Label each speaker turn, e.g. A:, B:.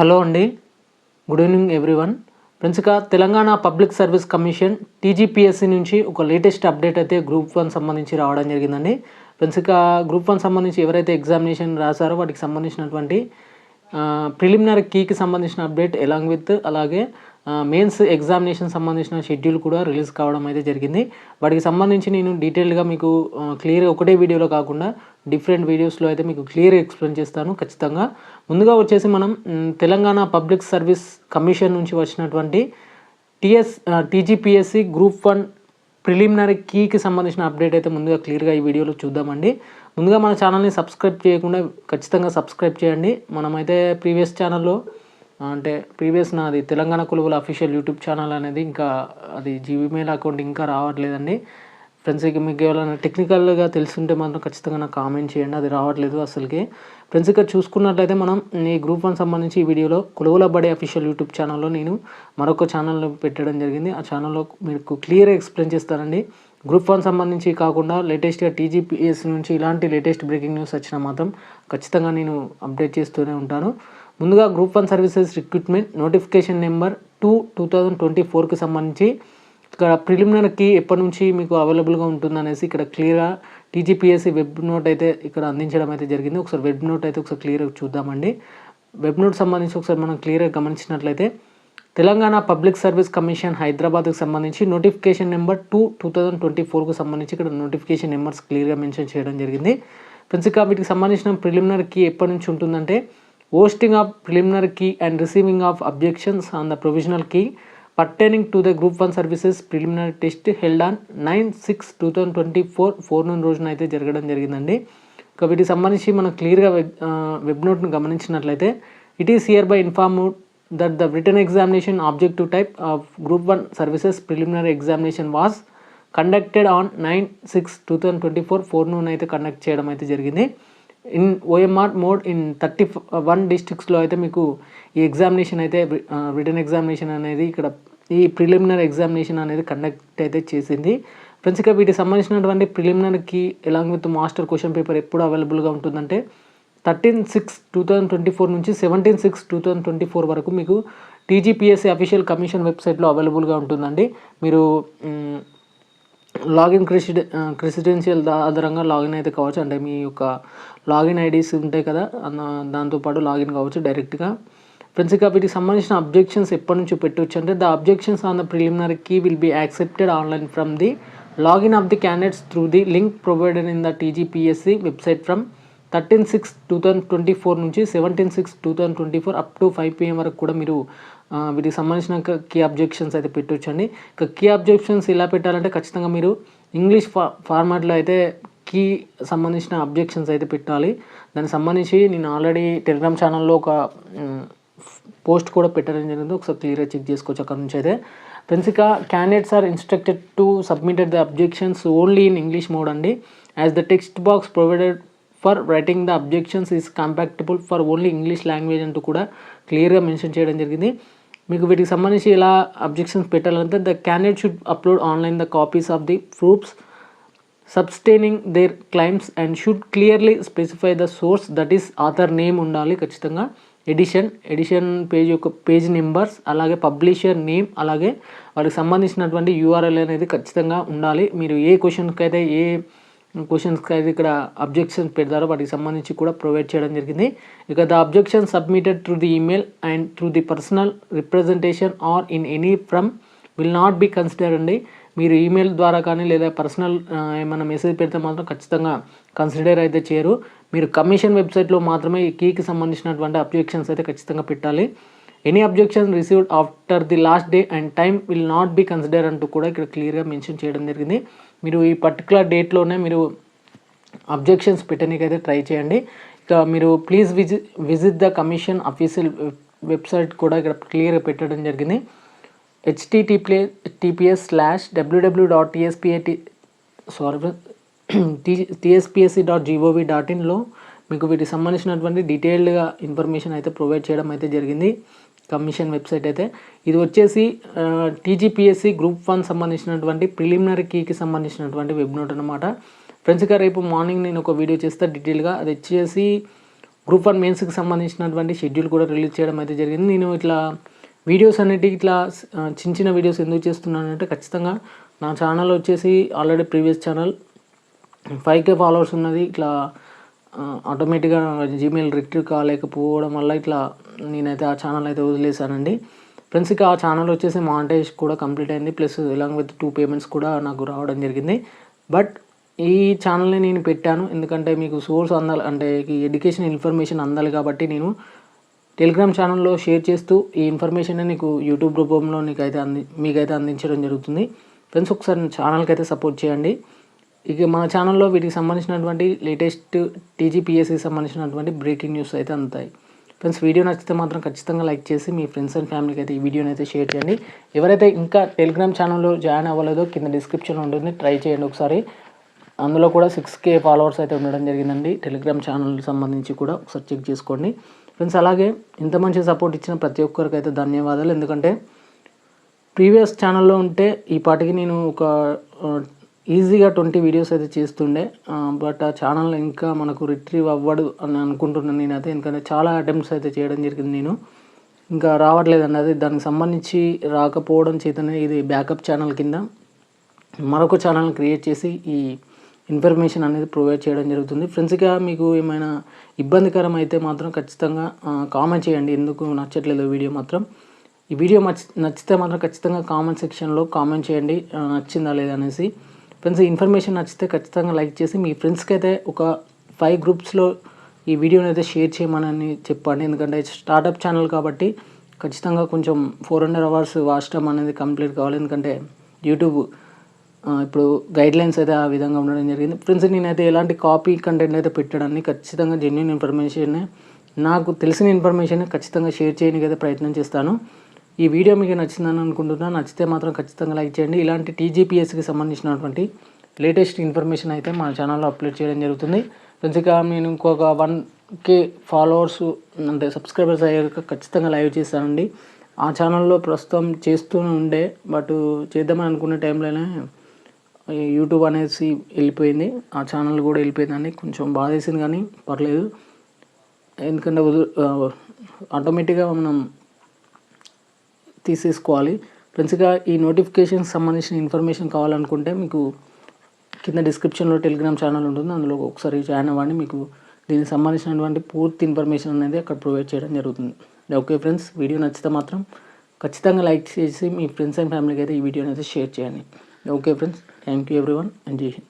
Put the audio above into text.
A: Hello అండి. Good evening everyone. Friends ఇక Telangana public service commission TGPSC నుంచి ఒక లేటెస్ట్ అప్డేట్ అయితే గ్రూప్ వన్ సంబంధించి రావడం జరిగిందండి. ఫ్రెండ్స్ ఇక గ్రూప్ వన్ సంబంధించి ఎవరైతే ఎగ్జామినేషన్ రాశారో వాటికి సంబంధించినటువంటి ప్రిలిమినరీ కీకి సంబంధించిన అప్డేట్ ఎలాంగ్ విత్ అలాగే మెయిన్స్ ఎగ్జామినేషన్ సంబంధించిన షెడ్యూల్ కూడా రిలీజ్ కావడం అయితే జరిగింది. వాటికి సంబంధించి నేను డీటెయిల్గా మీకు క్లియర్ ఒకటే వీడియోలో కాకుండా డిఫరెంట్ వీడియోస్లో అయితే మీకు క్లియర్ ఎక్స్ప్లెయిన్ చేస్తాను ఖచ్చితంగా. ముందుగా వచ్చేసి మనం తెలంగాణ పబ్లిక్ సర్వీస్ కమిషన్ నుంచి వచ్చినటువంటి TS TGPSC group one preliminary కీకి సంబంధించిన అప్డేట్ అయితే ముందుగా క్లియర్గా ఈ వీడియోలో చూద్దామండి. ముందుగా మన ఛానల్ని సబ్స్క్రైబ్ చేయకుండా ఖచ్చితంగా సబ్స్క్రైబ్ చేయండి. మనమైతే ప్రీవియస్ ఛానల్లో అంటే ప్రీవియస్ నాది తెలంగాణ కొలువుల అఫీషియల్ యూట్యూబ్ ఛానల్ అనేది ఇంకా అది జీమెయిల్ అకౌంట్ ఇంకా రావట్లేదండి. ఫ్రెండ్స్ ఇక మీకు ఎవరైనా టెక్నికల్గా తెలుసుంటే మాత్రం ఖచ్చితంగా నాకు కామెంట్ చేయండి. అది రావట్లేదు అసలుకి. ఫ్రెండ్స్ ఇక్కడ చూసుకున్నట్లయితే మనం ఈ గ్రూప్ వన్ సంబంధించి ఈ వీడియోలో కొలువుల బడే అఫీషియల్ యూట్యూబ్ ఛానల్లో నేను మరొక ఛానల్లో పెట్టడం జరిగింది. ఆ ఛానల్లో మీకు క్లియర్గా ఎక్స్ప్లెయిన్ చేస్తానండి. గ్రూప్ వన్ సంబంధించి కాకుండా లేటెస్ట్గా టీజీపీఎస్ నుంచి ఇలాంటి లేటెస్ట్ బ్రేకింగ్ న్యూస్ వచ్చినా మాత్రం ఖచ్చితంగా నేను అప్డేట్ చేస్తూనే ఉంటాను. ముందుగా group one services recruitment notification number two two thousand twenty ఫోర్కి సంబంధించి ఇక్కడ ప్రిలిమినరీకి ఎప్పటి నుంచి మీకు అవైలబుల్గా ఉంటుందనేసి ఇక్కడ క్లియర్గా టీజీపీఎస్సీ వెబ్ నోట్ అయితే ఇక్కడ అందించడం అయితే జరిగింది. ఒకసారి వెబ్ నోట్ అయితే ఒకసారి క్లియర్గా చూద్దామండి. వెబ్ నోట్ సంబంధించి ఒకసారి మనం క్లియర్గా గమనించినట్లయితే తెలంగాణ పబ్లిక్ సర్వీస్ కమిషన్ హైదరాబాద్కు సంబంధించి notification number two two thousand twenty ఫోర్కు సంబంధించి ఇక్కడ నోటిఫికేషన్ నెంబర్స్ క్లియర్గా మెన్షన్ చేయడం జరిగింది. ఫ్రెండ్స్ వీటికి సంబంధించిన ప్రిలిమినర్ కీ ఎప్పటి నుంచి ఉంటుందంటే hosting of preliminary key and receiving of objections on the provisional key pertaining to the group one services preliminary test held on nine six two thousand twenty four forenoon రోజున అయితే జరగడం జరిగిందండి. ఇక వీటికి సంబంధించి మనం క్లియర్గా వెబ్ వెబ్ నోట్ను గమనించినట్లయితే it is hereby inform that the written examination objective type of group one services preliminary examination was conducted on nine six two thousand twenty four forenoon అయితే కండక్ట్ చేయడం అయితే జరిగింది. In OMR mode in thirty one డిస్ట్రిక్ట్స్లో అయితే మీకు ఈ examination అయితే written examination అనేది ఇక్కడ ఈ ప్రిలిమినరీ ఎగ్జామినేషన్ అనేది కండక్ట్ అయితే చేసింది. ఫ్రెండ్స్ ఇక వీటికి సంబంధించినటువంటి ప్రిలిమినరీకి along with master question paper ఎప్పుడు అవైలబుల్గా ఉంటుందంటే thirteen six two thousand twenty four నుంచి seventeen six two thousand twenty four వరకు మీకు టీజీపీఎస్సీ అఫీషియల్ కమిషన్ వెబ్సైట్లో అవైలబుల్గా ఉంటుందండి. మీరు లాగిన్ క్రెసిడె క్రెసిడెన్షియల్ ఆధారంగా లాగిన్ అయితే కావచ్చు. అంటే మీ యొక్క లాగిన్ ఐడీస్ ఉంటాయి కదా అన్న- దాంతోపాటు లాగిన్ కావచ్చు డైరెక్ట్గా ఫ్రెండ్స్ ఇక వీటికి సంబంధించిన అబ్జెక్షన్స్ ఎప్పటి నుంచి పెట్టవచ్చు అంటే the objections on the preliminary key will be accepted online from the login of the candidates through the link provided in the TGPSC website from thirteen six two thousand twenty four నుంచి seventeen six two thousand twenty four up to five PM వరకు కూడా మీరు వీటికి సంబంధించిన key objections అయితే పెట్టొచ్చండి. ఇక key objections ఎలా పెట్టాలంటే ఖచ్చితంగా మీరు ఇంగ్లీష్ ఫా ఫార్మాట్లో అయితే కీ సంబంధించిన అబ్జెక్షన్స్ అయితే పెట్టాలి. దానికి సంబంధించి నేను ఆల్రెడీ టెలిగ్రామ్ ఛానల్లో ఒక పోస్ట్ కూడా పెట్టడం జరిగింది. ఒకసారి క్లియర్గా చెక్ చేసుకోవచ్చు అక్కడ నుంచి అయితే. ఫ్రెండ్స్ ఇక candidates are instructed to submitted the objections only in English mode అండి. As the text box provided for writing the objections is compatible for only English language అంటూ కూడా క్లియర్గా మెన్షన్ చేయడం జరిగింది. మీకు వీటికి సంబంధించి ఎలా అబ్జెక్షన్స్ పెట్టాలంటే the candidate should upload online the copies of the proofs substantiating their claims and should clearly specify the source that is author name ఉండాలి ఖచ్చితంగా. ఎడిషన్ ఎడిషన్ పేజ్ యొక్క పేజ్ నెంబర్స్ అలాగే పబ్లిషర్ నేమ్ అలాగే వారికి సంబంధించినటువంటి URL అనేది ఖచ్చితంగా ఉండాలి. మీరు ఏ క్వశ్చన్కి అయితే ఏ క్వశ్చన్స్కి అయితే ఇక్కడ అబ్జెక్షన్స్ పెడతారో వాటికి సంబంధించి కూడా ప్రొవైడ్ చేయడం జరిగింది. ఇక the objection submitted through the email and through the personal representation or in any from will not be consider అండి. మీరు ఈమెయిల్ ద్వారా కానీ లేదా పర్సనల్ ఏమైనా మెసేజ్ పెడితే మాత్రం ఖచ్చితంగా కన్సిడర్ అయితే చేయరు. మీరు కమిషన్ వెబ్సైట్లో మాత్రమే ఈ కీకి సంబంధించినటువంటి అబ్జెక్షన్స్ అయితే ఖచ్చితంగా పెట్టాలి. Any objection received after the last day and time will not be consider అంటూ కూడా ఇక్కడ క్లియర్గా మెన్షన్ చేయడం జరిగింది. మీరు ఈ పర్టికులర్ డేట్లోనే మీరు అబ్జెక్షన్స్ పెట్టడానికైతే అయితే ట్రై చేయండి. ఇక మీరు please visit visit the commission official website కూడా ఇక్కడ క్లియర్గా పెట్టడం జరిగింది. HTTP TPS slash WWW dot TSPIT sorry T TSPSC dot GOV dot ఇన్లో మీకు వీటికి సంబంధించినటువంటి డీటెయిల్డ్గా ఇన్ఫర్మేషన్ అయితే ప్రొవైడ్ చేయడం అయితే జరిగింది. కమిషన్ వెబ్సైట్ అయితే. ఇది వచ్చేసి టీజీపీఎస్సి గ్రూప్ వన్ సంబంధించినటువంటి ప్రిలిమినరీ కీకి సంబంధించినటువంటి వెబ్ నోట్ అనమాట ఫ్రెండ్స్ ఇక రేపు మార్నింగ్ నేను ఒక వీడియో చేస్తే డీటెయిల్గా. అది వచ్చేసి గ్రూప్ వన్ మెయిన్స్కి సంబంధించినటువంటి షెడ్యూల్ కూడా రిలీజ్ చేయడం అయితే జరిగింది. నేను ఇట్లా వీడియోస్ అనేటివి ఇట్లా చిన్న చిన్న వీడియోస్ ఎందుకు చేస్తున్నానంటే ఖచ్చితంగా నా ఛానల్ వచ్చేసి already previous channel. Five K followers ఉన్నది ఇట్లా ఆటోమేటిక్గా జీమెయిల్ రిట్రీవ్ కాలేకపోవడం వల్ల ఇట్లా నేనైతే ఆ ఛానల్ అయితే వదిలేశానండి. ఫ్రెండ్స్ ఇక ఆ ఛానల్ వచ్చేసి మాంటేజ్ కూడా కంప్లీట్ అయింది plus along with two payments కూడా నాకు రావడం జరిగింది. బట్ ఈ ఛానల్ని నేను పెట్టాను ఎందుకంటే మీకు సోర్స్ అందాలి అంటే ఈ ఎడ్యుకేషన్ ఇన్ఫర్మేషన్ అందాలి కాబట్టి నేను టెలిగ్రామ్ ఛానల్లో షేర్ చేస్తూ ఈ ఇన్ఫర్మేషన్ నీకు యూట్యూబ్ రూపంలో నీకైతే అంది మీకైతే అందించడం జరుగుతుంది. ఫ్రెండ్స్ ఒకసారి ఛానల్కి అయితే సపోర్ట్ చేయండి. ఇక మన ఛానల్లో వీటికి సంబంధించినటువంటి లేటెస్ట్ టీజీపీఎస్సికి సంబంధించినటువంటి బ్రేకింగ్ న్యూస్ అయితే అందుతాయి. ఫ్రెండ్స్ వీడియో నచ్చితే మాత్రం ఖచ్చితంగా లైక్ చేసి మీ ఫ్రెండ్స్ అండ్ ఫ్యామిలీకి అయితే ఈ వీడియోని అయితే షేర్ చేయండి. ఎవరైతే ఇంకా టెలిగ్రామ్ ఛానల్లో జాయిన్ అవ్వలేదో కింద డిస్క్రిప్షన్లో ఉంటుంది ట్రై చేయండి ఒకసారి. అందులో కూడా సిక్స్ కే ఫాలోవర్స్ అయితే ఉండడం జరిగిందండి. టెలిగ్రామ్ ఛానల్ సంబంధించి కూడా ఒకసారి చెక్ చేసుకోండి. ఫ్రెండ్స్ అలాగే ఇంత మంచి సపోర్ట్ ఇచ్చిన ప్రతి ఒక్కరికి అయితే ధన్యవాదాలు. ఎందుకంటే ప్రీవియస్ ఛానల్లో ఉంటే ఈ పాటికి నేను ఒక ఈజీగా ట్వంటీ వీడియోస్ అయితే చేస్తుండే. బట్ ఆ ఛానల్ ఇంకా మనకు రిట్రీవ్ అవ్వడు అని అనుకుంటున్నాను నేనైతే. ఎందుకంటే చాలా అటెంప్ట్స్ అయితే చేయడం జరిగింది నేను. ఇంకా రావట్లేదండి అది దానికి సంబంధించి రాకపోవడం చేతనే ఇది బ్యాకప్ ఛానల్ కింద మరొక ఛానల్ క్రియేట్ చేసి ఈ ఇన్ఫర్మేషన్ అనేది ప్రొవైడ్ చేయడం జరుగుతుంది. ఫ్రెండ్స్గా మీకు ఏమైనా ఇబ్బందికరం అయితే మాత్రం ఖచ్చితంగా కామెంట్ చేయండి. ఎందుకు నచ్చట్లేదు వీడియో మాత్రం? ఈ వీడియో నచ్చి నచ్చితే మాత్రం ఖచ్చితంగా కామెంట్ సెక్షన్లో కామెంట్ చేయండి. నచ్చిందా లేదా అనేసి. ఫ్రెండ్స్ ఇన్ఫర్మేషన్ నచ్చితే ఖచ్చితంగా లైక్ చేసి మీ ఫ్రెండ్స్కి అయితే ఒక ఫైవ్ గ్రూప్స్లో ఈ వీడియోని అయితే షేర్ చేయమని చెప్పండి. ఎందుకంటే స్టార్టప్ ఛానల్ కాబట్టి ఖచ్చితంగా కొంచెం ఫోర్ హండ్రెడ్ అవర్స్ వాచ్ అనేది కంప్లీట్ కావాలి. ఎందుకంటే యూట్యూబ్ ఇప్పుడు గైడ్ లైన్స్ అయితే ఆ విధంగా ఉండడం జరిగింది. ఫ్రెండ్స్ నేనైతే ఎలాంటి కాపీ కంటెంట్ అయితే పెట్టడాన్ని ఖచ్చితంగా జెన్యున్ ఇన్ఫర్మేషన్ నాకు తెలిసిన ఇన్ఫర్మేషన్ ఖచ్చితంగా షేర్ చేయడానికి అయితే ప్రయత్నం చేస్తాను. ఈ వీడియో మీకు నచ్చిందని అనుకుంటున్నాను. నచ్చితే మాత్రం ఖచ్చితంగా లైక్ చేయండి. ఇలాంటి టీజీపీఎస్కి సంబంధించినటువంటి లేటెస్ట్ ఇన్ఫర్మేషన్ అయితే మన ఛానల్లో అప్లోడ్ చేయడం జరుగుతుంది. ఫ్రెండ్స్ ఇక నేను ఇంకొక వన్ కే ఫాలోవర్స్ అంటే సబ్స్క్రైబర్స్ అయ్యాక ఖచ్చితంగా లైవ్ చేస్తానండి. ఆ ఛానల్లో ప్రస్తుతం చేస్తూనే ఉండే బట్ చేద్దామని అనుకునే టైంలోనే యూట్యూబ్ అనేసి వెళ్ళిపోయింది. ఆ ఛానల్ కూడా వెళ్ళిపోయిందని కొంచెం బాధేసింది కానీ పర్లేదు. ఎందుకంటే ఆటోమేటిక్గా మనం తీసేసుకోవాలి. ఫ్రెండ్స్గా ఈ నోటిఫికేషన్ సంబంధించిన ఇన్ఫర్మేషన్ కావాలనుకుంటే మీకు కింద డిస్క్రిప్షన్లో టెలిగ్రామ్ ఛానల్ ఉంటుంది. అందులో ఒకసారి జాయిన్ అవ్వండి. మీకు దీనికి సంబంధించినటువంటి పూర్తి ఇన్ఫర్మేషన్ అనేది అక్కడ ప్రొవైడ్ చేయడం జరుగుతుంది. ఓకే ఫ్రెండ్స్ వీడియో నచ్చితే మాత్రం ఖచ్చితంగా లైక్ చేసి మీ ఫ్రెండ్స్ అండ్ ఫ్యామిలీకి అయితే ఈ వీడియోని అయితే షేర్ చేయండి. Okay friends thank you everyone and జై హింద్